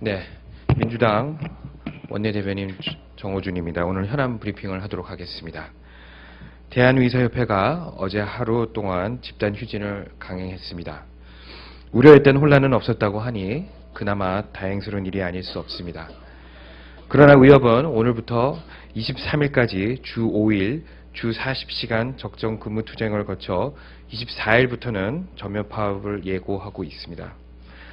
네, 민주당 원내대변인 정호준입니다. 오늘 현안 브리핑을 하도록 하겠습니다. 대한의사협회가 어제 하루 동안 집단 휴진을 강행했습니다. 우려했던 혼란은 없었다고 하니 그나마 다행스러운 일이 아닐 수 없습니다. 그러나 의협은 오늘부터 23일까지 주 5일, 주 40시간 적정 근무 투쟁을 거쳐 24일부터는 전면 파업을 예고하고 있습니다.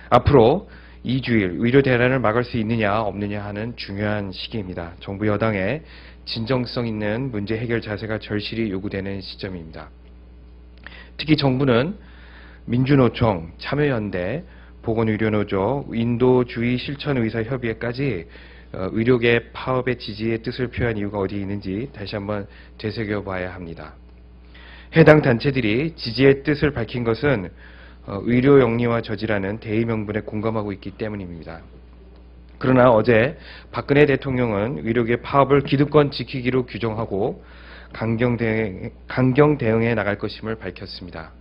앞으로 2주일 의료 대란을 막을 수 있느냐 없느냐 하는 중요한 시기입니다. 정부 여당의 진정성 있는 문제 해결 자세가 절실히 요구되는 시점입니다. 특히 정부는 민주노총, 참여연대, 보건의료노조, 인도주의 실천의사협의회까지 어, 의료계 파업의 지지의 뜻을 표한 이유가 어디 있는지 다시 한번 되새겨봐야 합니다. 해당 단체들이 지지의 뜻을 밝힌 것은 어, 의료 영리와 저지라는 대의 명분에 공감하고 있기 때문입니다. 그러나 어제 박근혜 대통령은 의료계 파업을 기득권 지키기로 규정하고 강경 대응, 강경 대응해 나갈 것임을 밝혔습니다.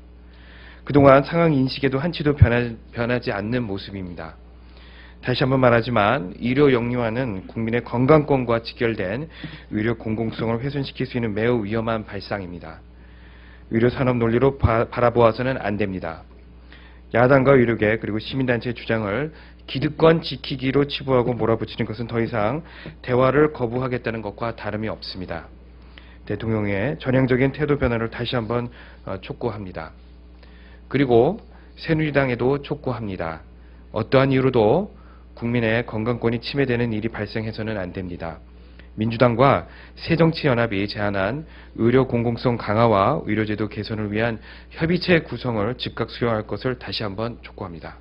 그동안 상황 인식에도 한치도 변하, 변하지 않는 모습입니다. 다시 한번 말하지만 의료 영리화는 국민의 건강권과 직결된 의료 공공성을 훼손시킬 수 있는 매우 위험한 발상입니다. 의료 산업 논리로 바, 바라보아서는 안 됩니다. 야당과 의료계 그리고 시민단체의 주장을 기득권 지키기로 치부하고 몰아붙이는 것은 더 이상 대화를 거부하겠다는 것과 다름이 없습니다. 대통령의 전향적인 태도 변화를 다시 한번 어, 촉구합니다. 그리고 새누리당에도 촉구합니다. 어떠한 이유로도 국민의 건강권이 침해되는 일이 발생해서는 안 됩니다. 민주당과 새정치연합이 제안한 의료 공공성 강화와 의료제도 개선을 위한 협의체 구성을 즉각 수용할 것을 다시 한번 촉구합니다.